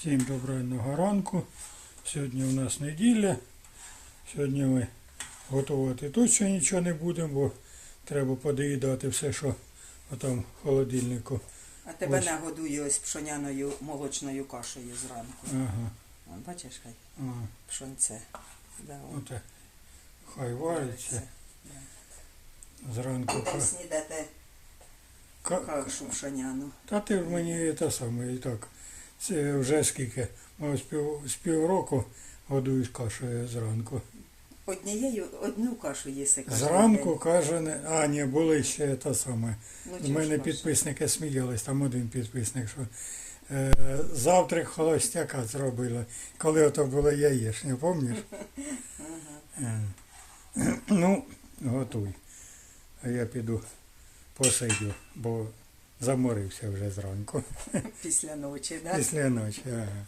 Всім доброго ранку. Сьогодні у нас неділя. Сьогодні ми готувати точно нічого не будемо, бо треба подоїдати все, що там в холодильнику. А тебе Ось. нагодую ось пшоняною молочною кашею зранку. Ага. Вон, бачиш, хай ага. пшонце. Да, он Оте. Хай вариться. Зранку. Та й ка- снідати кашу пшоняну. Та ти в мені те саме і так. Це вже скільки. Ми з, пів, з півроку годуєш кашею зранку. Однією, одну кашу їси кожен Зранку каже, не- а ні, були ще те саме. Ну, У чого мене підписники сміялись, там один підписник, що е, завтрак холостяка зробили, коли ото було яєчня, пам'ятаєш? Е, ну, готуй. А я піду посидю, бо заморився вже зранку. Після ночі, да? Після ночі. Ага.